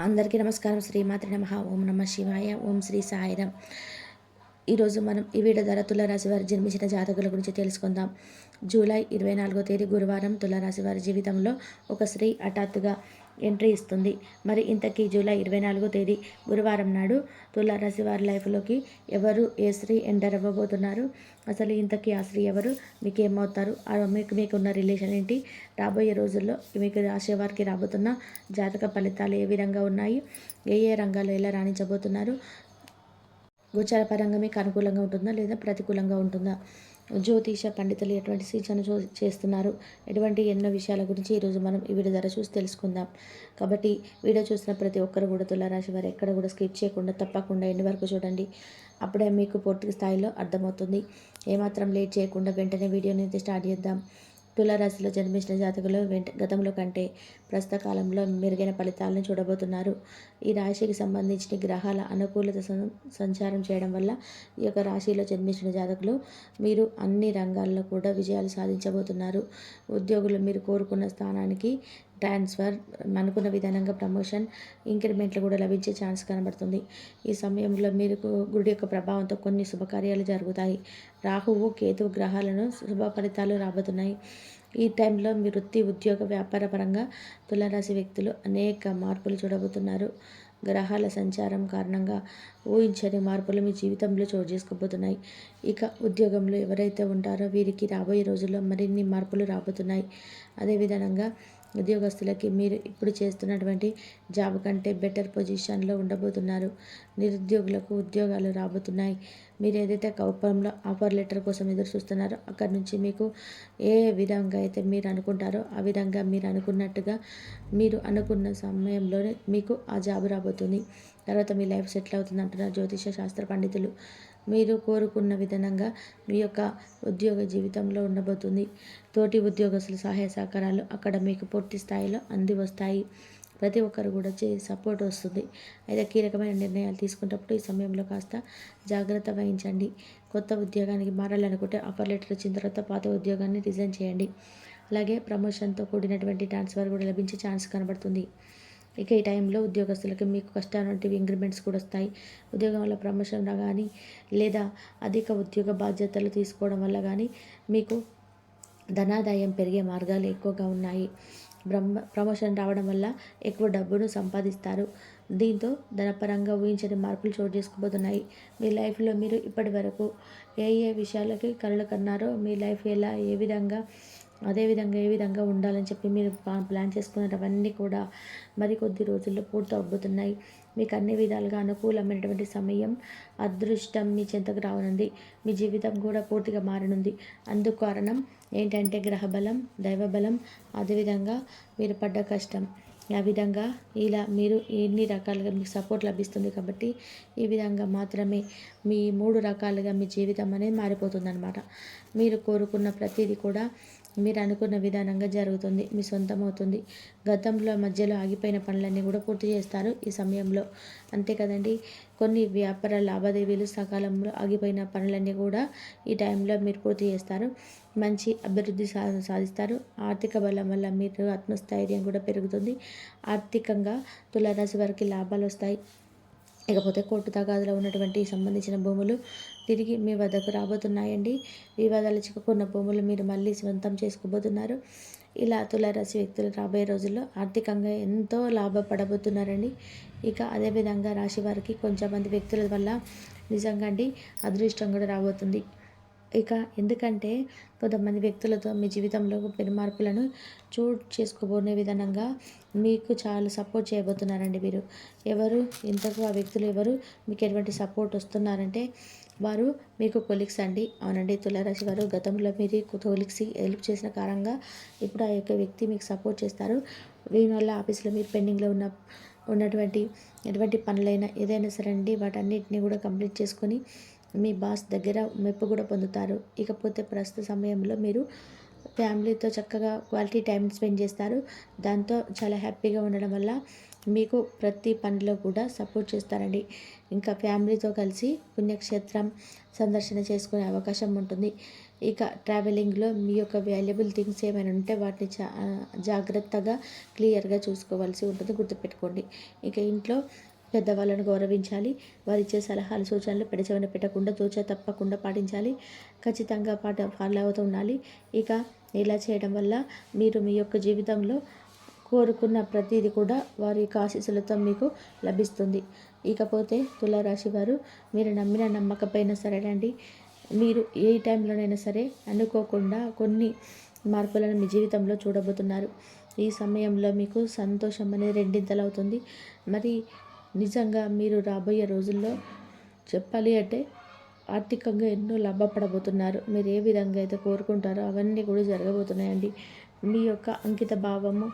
అందరికీ నమస్కారం. శ్రీమాతృ నమ. ఓం నమ శివాయ. ఓం శ్రీ సాయిరం. ఈరోజు మనం ఈ వీడియో ద్వారా తులారాశి వారి జన్మించిన జాతకుల గురించి తెలుసుకుందాం. జూలై ఇరవై నాలుగో తేదీ గురువారం తులారాశి వారి జీవితంలో ఒక స్త్రీ హఠాత్తుగా ఎంట్రీ ఇస్తుంది. మరి ఇంతకీ జూలై ఇరవై నాలుగో తేదీ గురువారం నాడు తులారాశి వారి లైఫ్లోకి ఎవరు ఏ స్త్రీ ఎంటర్ అవ్వబోతున్నారు? అసలు ఇంతకీ ఆ స్త్రీ ఎవరు? మీకు ఏమవుతారు? మీకు మీకున్న రిలేషన్ ఏంటి? రాబోయే రోజుల్లో మీకు రాసే వారికి రాబోతున్న జాతక ఫలితాలు ఏ విధంగా ఉన్నాయి? ఏ ఏ రంగాల్లో ఎలా రాణించబోతున్నారు? గోచార పరంగా మీకు అనుకూలంగా ఉంటుందా? లేదా ప్రతికూలంగా ఉంటుందా? జ్యోతిష పండితులు ఎటువంటి సూచన చూ చేస్తున్నారు? ఎటువంటి ఎన్నో విషయాల గురించి ఈరోజు మనం ఈ వీడియో ద్వారా చూసి తెలుసుకుందాం. కాబట్టి వీడియో చూసిన ప్రతి ఒక్కరు కూడా తులారాశి వారు ఎక్కడ కూడా స్కిప్ చేయకుండా తప్పకుండా ఎన్ని వరకు చూడండి. అప్పుడే మీకు పూర్తి స్థాయిలో అర్థమవుతుంది. ఏమాత్రం లేట్ చేయకుండా వెంటనే వీడియోని స్టార్ట్ చేద్దాం. తులారాశిలో జన్మించిన జాతకులు వెంట గతంలో కంటే ప్రస్తుత కాలంలో మెరుగైన ఫలితాలను చూడబోతున్నారు. ఈ రాశికి సంబంధించిన గ్రహాల అనుకూలత సంచారం చేయడం వల్ల ఈ యొక్క రాశిలో జన్మించిన జాతకులు మీరు అన్ని రంగాల్లో కూడా విజయాలు సాధించబోతున్నారు. ఉద్యోగులు మీరు కోరుకున్న స్థానానికి ట్రాన్స్ఫర్ అనుకున్న విధానంగా ప్రమోషన్ ఇంక్రిమెంట్లు కూడా లభించే ఛాన్స్ కనబడుతుంది. ఈ సమయంలో మీరు గుడి యొక్క ప్రభావంతో కొన్ని శుభకార్యాలు జరుగుతాయి. రాహువు కేతు గ్రహాలను శుభ ఫలితాలు రాబోతున్నాయి. ఈ టైంలో మీ వృత్తి ఉద్యోగ వ్యాపార పరంగా తులారాశి వ్యక్తులు అనేక మార్పులు చూడబోతున్నారు. గ్రహాల సంచారం కారణంగా ఊహించని మార్పులు మీ జీవితంలో చోటు చేసుకోబోతున్నాయి. ఇక ఉద్యోగంలో ఎవరైతే ఉంటారో వీరికి రాబోయే రోజుల్లో మరిన్ని మార్పులు రాబోతున్నాయి. అదేవిధంగా ఉద్యోగస్తులకి మీరు ఇప్పుడు చేస్తున్నటువంటి జాబ్ కంటే బెటర్ పొజిషన్లో ఉండబోతున్నారు. నిరుద్యోగులకు ఉద్యోగాలు రాబోతున్నాయి. మీరు ఏదైతే కౌపంలో ఆఫర్ లెటర్ కోసం ఎదురు చూస్తున్నారో అక్కడి నుంచి మీకు ఏ విధంగా అయితే మీరు అనుకుంటారో ఆ విధంగా మీరు అనుకున్నట్టుగా మీరు అనుకున్న సమయంలోనే మీకు ఆ జాబ్ రాబోతుంది. తర్వాత మీ లైఫ్ సెటిల్ అవుతుంది అంటున్నారు జ్యోతిష శాస్త్ర పండితులు. మీరు కోరుకున్న విధంగా మీ యొక్క ఉద్యోగ జీవితంలో ఉండబోతుంది. తోటి ఉద్యోగస్తుల సహాయ సహకారాలు అక్కడ మీకు పూర్తి స్థాయిలో అంది వస్తాయి ప్రతి ఒక్కరు కూడా చే సపోర్ట్ వస్తుంది. అయితే కీలకమైన నిర్ణయాలు తీసుకున్నప్పుడు ఈ సమయంలో కాస్త జాగ్రత్త వహించండి. కొత్త ఉద్యోగానికి మారాలనుకుంటే ఆఫర్ లెటర్ వచ్చిన తర్వాత పాత ఉద్యోగాన్ని రిజైన్ చేయండి. అలాగే ప్రమోషన్తో కూడినటువంటి ట్రాన్స్ఫర్ కూడా లభించే ఛాన్స్ కనబడుతుంది. ఇక ఈ టైంలో ఉద్యోగస్తులకి మీకు కష్టాలంటివి ఇంక్రిమెంట్స్ కూడా వస్తాయి. ఉద్యోగం వల్ల ప్రమోషన్ కానీ లేదా అధిక ఉద్యోగ బాధ్యతలు తీసుకోవడం వల్ల కానీ మీకు ధనాదాయం పెరిగే మార్గాలు ఎక్కువగా ఉన్నాయి. బ్రహ్మ ప్రమోషన్ రావడం వల్ల ఎక్కువ డబ్బును సంపాదిస్తారు. దీంతో ధనపరంగా ఊహించని మార్పులు చోటు చేసుకోబోతున్నాయి. మీ లైఫ్లో మీరు ఇప్పటి వరకు ఏ ఏ విషయాలకి కళ్ళు కన్నారో మీ లైఫ్ ఎలా ఏ విధంగా అదేవిధంగా ఏ విధంగా ఉండాలని చెప్పి మీరు ప్లాన్ చేసుకున్నవన్నీ కూడా మరికొద్ది రోజుల్లో పూర్తి అవ్వబోతున్నాయి. మీకు అన్ని విధాలుగా అనుకూలమైనటువంటి సమయం అదృష్టం మీ చెంతకు రావనుంది మీ జీవితం కూడా పూర్తిగా మారనుంది. అందుకు కారణం ఏంటంటే గ్రహబలం దైవబలం అదేవిధంగా మీరు పడ్డ కష్టం. ఆ విధంగా ఇలా మీరు ఎన్ని రకాలుగా మీకు సపోర్ట్ లభిస్తుంది కాబట్టి ఈ విధంగా మాత్రమే మీ మూడు రకాలుగా మీ జీవితం అనేది మారిపోతుందన్నమాట. మీరు కోరుకున్న ప్రతిదీ కూడా మీరు అనుకున్న విధానంగా జరుగుతుంది. మీ సొంతం అవుతుంది గతంలో మధ్యలో ఆగిపోయిన పనులన్నీ కూడా పూర్తి చేస్తారు ఈ సమయంలో. అంతే కదండి? కొన్ని వ్యాపార లావాదేవీలు సకాలంలో ఆగిపోయిన పనులన్నీ కూడా ఈ టైంలో మీరు పూర్తి చేస్తారు. మంచి అభివృద్ధి సా సాధిస్తారు. ఆర్థిక బలం వల్ల మీరు ఆత్మస్థైర్యం కూడా పెరుగుతుంది. ఆర్థికంగా తులారాశి వారికి లాభాలు వస్తాయి. ఇకపోతే కోర్టు తగాదులో ఉన్నటువంటి సంబంధించిన భూములు తిరిగి మీ వద్దకు రాబోతున్నాయండి. వివాదాలు చిక్కుకున్న భూములు మీరు మళ్ళీ సొంతం చేసుకోబోతున్నారు. ఇలా తులారాశి వ్యక్తులు రాబోయే రోజుల్లో ఆర్థికంగా ఎంతో లాభపడబోతున్నారండి. ఇక అదేవిధంగా రాశి వారికి కొంచెంమంది వ్యక్తుల వల్ల నిజంగా అండి అదృష్టం కూడా రాబోతుంది. ఇక ఎందుకంటే కొంతమంది వ్యక్తులతో మీ జీవితంలో పెను మార్పులను చోటు చేసుకోబోనే విధంగా మీకు చాలా సపోర్ట్ చేయబోతున్నారండి మీరు. ఎవరు ఇంతకు ఆ వ్యక్తులు ఎవరు మీకు ఎటువంటి సపోర్ట్ వస్తున్నారంటే వారు మీకు కొలిక్స్ అండి. అవునండి తులారాశి వారు గతంలో మీరు కొలిక్స్కి హెల్ప్ చేసిన కారణంగా ఇప్పుడు ఆ యొక్క వ్యక్తి మీకు సపోర్ట్ చేస్తారు. దీనివల్ల ఆఫీస్లో మీరు పెండింగ్లో ఉన్న ఉన్నటువంటి ఎటువంటి పనులైనా ఏదైనా సరే అండి వాటన్నిటిని కూడా కంప్లీట్ చేసుకొని మీ బాస్ దగ్గర మెప్పు కూడా పొందుతారు. ఇకపోతే ప్రస్తుత సమయంలో మీరు ఫ్యామిలీతో చక్కగా క్వాలిటీ టైం స్పెండ్ చేస్తారు. దాంతో చాలా హ్యాపీగా ఉండడం వల్ల మీకు ప్రతి పనిలో కూడా సపోర్ట్ చేస్తారండి. ఇంకా ఫ్యామిలీతో కలిసి పుణ్యక్షేత్రం సందర్శన చేసుకునే అవకాశం ఉంటుంది. ఇక ట్రావెలింగ్లో మీ యొక్క వాల్యుబుల్ థింగ్స్ ఏమైనా ఉంటే వాటిని జా జాగ్రత్తగా క్లియర్గా చూసుకోవాల్సి ఉంటుంది. గుర్తుపెట్టుకోండి. ఇక ఇంట్లో పెద్దవాళ్ళను గౌరవించాలి. వారు ఇచ్చే సలహాలు సూచనలు పెడచవన పెట్టకుండా తోచ తప్పకుండా పాటించాలి. ఖచ్చితంగా పాట ఫాలో అవుతూ ఉండాలి. ఇక ఇలా చేయడం వల్ల మీరు మీ యొక్క జీవితంలో కోరుకున్న ప్రతిదీ కూడా వారి యొక్క ఆశీస్సులతో మీకు లభిస్తుంది. ఇకపోతే తులారాశి వారు మీరు నమ్మిన నమ్మకపోయినా సరేనండి. మీరు ఏ టైంలోనైనా సరే అనుకోకుండా కొన్ని మార్పులను మీ జీవితంలో చూడబోతున్నారు. ఈ సమయంలో మీకు సంతోషం అనేది రెండింతలు అవుతుంది మరి నిజంగా మీరు రాబోయే రోజుల్లో చెప్పాలి అంటే ఆర్థికంగా ఎన్నో లాభపడబోతున్నారు. మీరు ఏ విధంగా అయితే కోరుకుంటారో అవన్నీ కూడా జరగబోతున్నాయండి. మీ యొక్క అంకిత భావము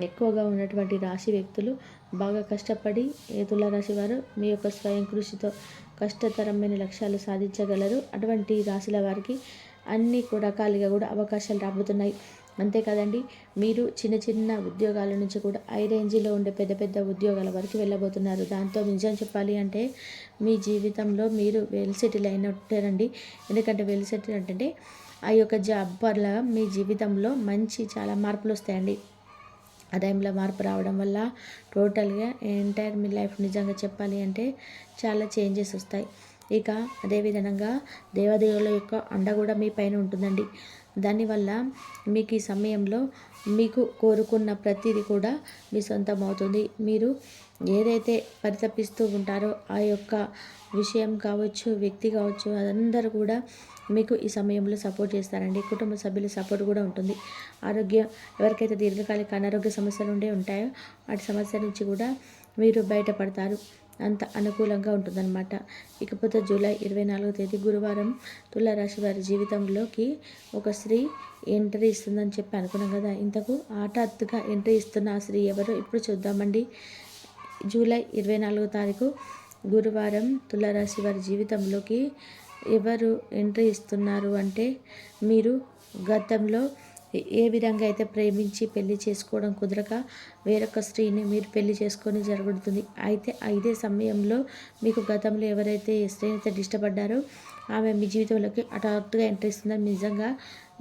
ఎక్కువగా ఉన్నటువంటి రాశి వ్యక్తులు బాగా కష్టపడి ఏ తులారాశి వారు మీ యొక్క స్వయం కృషితో కష్టతరమైన లక్ష్యాలు సాధించగలరు. అటువంటి రాశుల వారికి అన్ని కూడా రకాలుగా కూడా అవకాశాలు రాబోతున్నాయి. అంతేకాదండి మీరు చిన్న చిన్న ఉద్యోగాల నుంచి కూడా ఐ రేంజ్లో ఉండే పెద్ద పెద్ద ఉద్యోగాల వరకు వెళ్ళబోతున్నారు. దాంతో నిజం చెప్పాలి అంటే మీ జీవితంలో మీరు వెల్ సెటిల్ అయినట్టేనండి. ఎందుకంటే వెల్ సెటిల్ అంటే ఆ యొక్క జాబ్ వల్ల మీ జీవితంలో మంచి చాలా మార్పులు వస్తాయండి. ఆ టైంలో మార్పు రావడం వల్ల టోటల్గా ఎంటైర్ మీ లైఫ్ నిజంగా చెప్పాలి అంటే చాలా చేంజెస్ వస్తాయి. ఇక అదేవిధంగా దేవదేవుల యొక్క అండ కూడా మీ పైన ఉంటుందండి. దానివల్ల మీకు ఈ సమయంలో మీకు కోరుకున్న ప్రతిదీ కూడా మీ సొంతం అవుతుంది. మీరు ఏదైతే పరితపిస్తూ ఉంటారో ఆ యొక్క విషయం కావచ్చు వ్యక్తి కావచ్చు అదందరూ కూడా మీకు ఈ సమయంలో సపోర్ట్ చేస్తారండి. కుటుంబ సభ్యుల సపోర్ట్ కూడా ఉంటుంది. ఆరోగ్యం ఎవరికైతే దీర్ఘకాలిక అనారోగ్య సమస్యలు ఉండే ఉంటాయో వాటి సమస్య నుంచి కూడా మీరు బయటపడతారు. అంత అనుకూలంగా ఉంటుందన్నమాట. ఇకపోతే జూలై ఇరవై నాలుగో తేదీ గురువారం తులారాశి వారి జీవితంలోకి ఒక స్త్రీ ఎంట్రీ ఇస్తుందని చెప్పి అనుకున్నాం కదా. ఇంతకు హఠాత్తుగా ఎంట్రీ ఇస్తున్న ఆ స్త్రీ ఎవరో ఇప్పుడు చూద్దామండి. జూలై ఇరవై నాలుగో తారీఖు గురువారం తులారాశి వారి జీవితంలోకి ఎవరు ఎంట్రీ ఇస్తున్నారు అంటే మీరు గతంలో ఏ విధంగా అయితే ప్రేమించి పెళ్ళి చేసుకోవడం కుదరక వేరొక స్త్రీని మీరు పెళ్ళి చేసుకొని జరుగుతుంది అయితే ఇదే సమయంలో మీకు గతంలో ఎవరైతే స్త్రీని అయితే ఇష్టపడ్డారో ఆమె మీ జీవితంలోకి హఠాత్తుగా ఎంట్రీ ఇస్తుందని నిజంగా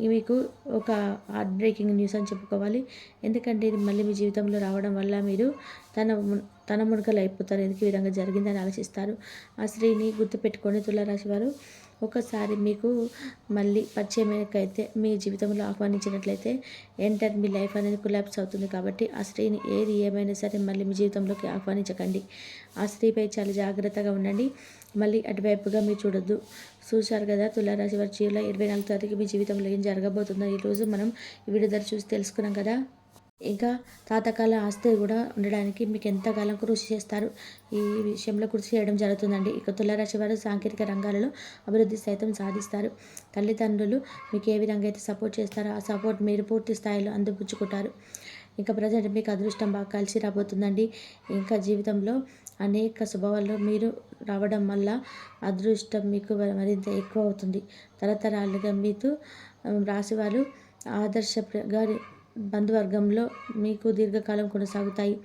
మీకు ఒక హార్ట్ బ్రేకింగ్ న్యూస్ అని చెప్పుకోవాలి. ఎందుకంటే ఇది మళ్ళీ మీ జీవితంలో రావడం వల్ల మీరు తన తన అయిపోతారు. ఎందుకు ఈ విధంగా జరిగిందని ఆలోచిస్తారు. ఆ స్త్రీని గుర్తుపెట్టుకొని తులారాశి వారు. ఒకసారి మీకు మళ్ళీ పరిచయమైనకైతే మీ జీవితంలో ఆహ్వానించినట్లయితే ఎంటర్ మీ లైఫ్ అనేది కులాప్స్ అవుతుంది కాబట్టి ఆ స్త్రీని ఏది ఏమైనా సరే మళ్ళీ మీ జీవితంలోకి ఆహ్వానించకండి. ఆ స్త్రీపై చాలా జాగ్రత్తగా ఉండండి. మళ్ళీ అటువైపుగా మీరు చూడొద్దు. చూశారు కదా తులారాశి వారి జూలై ఇరవై నాలుగు తారీఖు మీ జీవితంలో ఏం జరగబోతుందో. ఈరోజు మనం ఈ విడుదల చూసి తెలుసుకున్నాం కదా. ఇంకా తాతకాల ఆస్తి కూడా ఉండడానికి మీకు ఎంతకాలం కృషి చేస్తారు? ఈ విషయంలో కృషి చేయడం జరుగుతుందండి. ఇక తులారాశి వారు సాంకేతిక రంగాలలో అభివృద్ధి సైతం సాధిస్తారు. తల్లిదండ్రులు మీకు ఏ విధంగా అయితే సపోర్ట్ చేస్తారో ఆ సపోర్ట్ మీరు పూర్తి స్థాయిలో అందిపుచ్చుకుంటారు. ఇంకా ప్రజెంట్ మీకు అదృష్టం బాగా కలిసి రాబోతుందండి. ఇంకా జీవితంలో అనేక శుభవాళ్ళు మీరు రావడం వల్ల అదృష్టం మీకు మరింత ఎక్కువ అవుతుంది. తరతరాలుగా మీతో రాశివారు ఆదర్శ బంధువర్గంలో మీకు దీర్ఘకాలం కొనసాగుతాయి.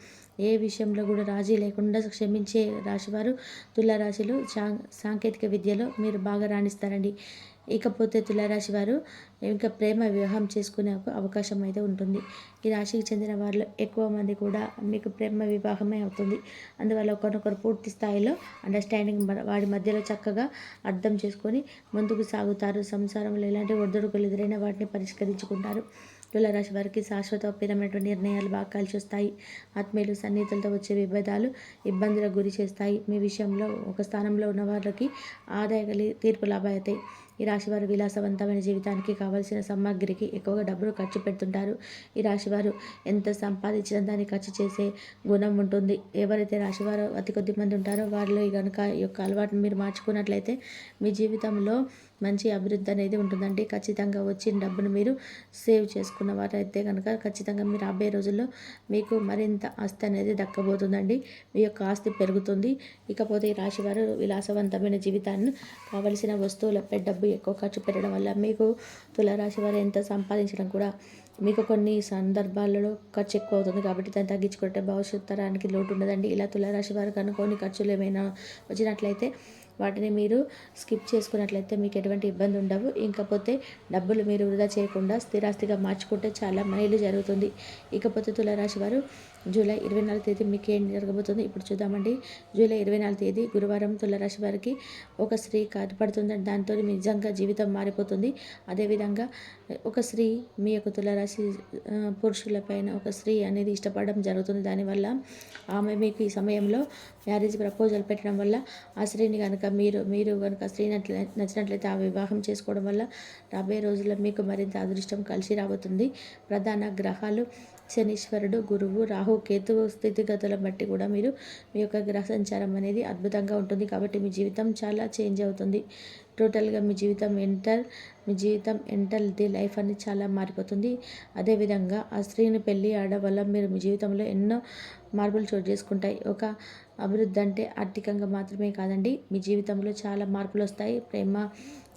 ఏ విషయంలో కూడా రాజీ లేకుండా క్షమించే రాశివారు తులారాశిలో సా సాంకేతిక విద్యలో మీరు బాగా రాణిస్తారండి. ఇకపోతే తులారాశి వారు ఇంకా ప్రేమ వివాహం చేసుకునే అవకాశం అయితే ఉంటుంది. ఈ రాశికి చెందిన వారిలో ఎక్కువ మంది కూడా మీకు ప్రేమ వివాహమే అవుతుంది. అందువల్ల ఒకరినొకరు పూర్తి స్థాయిలో అండర్స్టాండింగ్ వాడి మధ్యలో చక్కగా అర్థం చేసుకొని ముందుకు సాగుతారు. సంసారంలో ఎలాంటి ఒడిదుడుకులు ఎదురైనా వాటిని పరిష్కరించుకుంటారు. తులరాశి వారికి శాశ్వత శాశ్వతోపేతమైనటువంటి నిర్ణయాలు బాగా కలిసి వస్తాయి ఆత్మీయులు సన్నిహితులతో వచ్చే విభేదాలు ఇబ్బందులకు గురి చేస్తాయి. మీ విషయంలో ఒక స్థానంలో ఉన్న వాళ్ళకి ఆదాయ తీర్పు తీర్పు అవుతాయి ఈ రాశివారు విలాసవంతమైన జీవితానికి కావలసిన సామాగ్రికి ఎక్కువగా డబ్బులు ఖర్చు పెడుతుంటారు. ఈ రాశివారు ఎంత సంపాదించిన దాన్ని ఖర్చు చేసే గుణం ఉంటుంది. ఎవరైతే రాశివారు అతి కొద్ది మంది ఉంటారో వారిలో కనుక ఈ యొక్క అలవాటును మీరు మార్చుకున్నట్లయితే మీ జీవితంలో మంచి అభివృద్ధి అనేది ఉంటుందండి. ఖచ్చితంగా వచ్చిన డబ్బును మీరు సేవ్ చేసుకున్న వారైతే కనుక ఖచ్చితంగా మీరు రాబోయే రోజుల్లో మీకు మరింత ఆస్తి అనేది దక్కబోతుందండి. మీ యొక్క ఆస్తి పెరుగుతుంది. ఇకపోతే ఈ రాశివారు విలాసవంతమైన జీవితాన్ని కావలసిన వస్తువులపై డబ్బు ఎక్కువ ఖర్చు పెట్టడం వల్ల మీకు తులారాశి వారు ఎంత సంపాదించడం కూడా మీకు కొన్ని సందర్భాలలో ఖర్చు ఎక్కువ అవుతుంది కాబట్టి దాన్ని తగ్గించుకుంటే భవిష్యత్ తరానికి లోటు ఉండదండి. ఇలా తులారాశి వారికి అనుకోని ఖర్చులు ఏమైనా వచ్చినట్లయితే వాటిని మీరు స్కిప్ చేసుకున్నట్లయితే మీకు ఎటువంటి ఇబ్బంది ఉండవు. ఇంకపోతే డబ్బులు మీరు వృధా చేయకుండా స్థిరాస్తిగా మార్చుకుంటే చాలా మైలు జరుగుతుంది. ఇకపోతే తులారాశి వారు జూలై ఇరవై నాలుగు తేదీ మీకు ఏం జరగబోతుంది. ఇప్పుడు చూద్దామండి. జూలై ఇరవై నాలుగు తేదీ గురువారం తులరాశి వారికి ఒక స్త్రీ పడుతుంది. దాంతో నిజంగా జీవితం మారిపోతుంది. అదేవిధంగా ఒక స్త్రీ మీ యొక్క తులరాశి పురుషులపైన ఒక స్త్రీ అనేది ఇష్టపడడం జరుగుతుంది. దానివల్ల ఆమె మీకు ఈ సమయంలో మ్యారేజ్ ప్రపోజల్ పెట్టడం వల్ల ఆ స్త్రీని కనుక మీరు మీరు కనుక స్త్రీ నచ్చినట్లయితే ఆ వివాహం చేసుకోవడం వల్ల రాబోయే రోజుల్లో మీకు మరింత అదృష్టం కలిసి రాబోతుంది. ప్రధాన గ్రహాలు శనీశ్వరుడు గురువు రాహు కేతు స్థితిగతులను బట్టి కూడా మీరు మీ యొక్క గ్రహ సంచారం అనేది అద్భుతంగా ఉంటుంది కాబట్టి మీ జీవితం చాలా చేంజ్ అవుతుంది. టోటల్గా మీ జీవితం ఎంటర్ మీ జీవితం ఎంటర్ ది లైఫ్ అనేది చాలా మారిపోతుంది. అదేవిధంగా ఆ స్త్రీని పెళ్ళి ఆడడం వల్ల మీరు మీ జీవితంలో ఎన్నో మార్పులు చోటు చేసుకుంటాయి. ఒక అభివృద్ధి అంటే ఆర్థికంగా మాత్రమే కాదండి. మీ జీవితంలో చాలా మార్పులు వస్తాయి ప్రేమ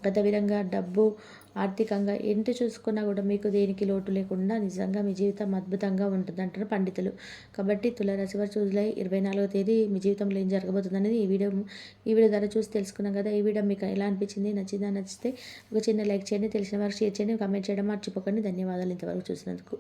గత విధంగా డబ్బు ఆర్థికంగా ఎంత చూసుకున్నా కూడా మీకు దేనికి లోటు లేకుండా నిజంగా మీ జీవితం అద్భుతంగా ఉంటుంది అంటారు పండితులు. కాబట్టి తులారాశి వారు జూలై ఇరవై నాలుగో తేదీ మీ జీవితంలో ఏం జరగబోతుంది అనేది ఈ వీడియో ఈ వీడియో ద్వారా చూసి తెలుసుకున్నాం కదా. ఈ వీడియో మీకు ఎలా అనిపించింది? నచ్చిందా? నచ్చితే ఒక చిన్న లైక్ చేయండి. తెలిసిన వారికి షేర్ చేయండి. కామెంట్ చేయడం మర్చిపోకండి. ధన్యవాదాలు ఇంతవరకు చూసినందుకు.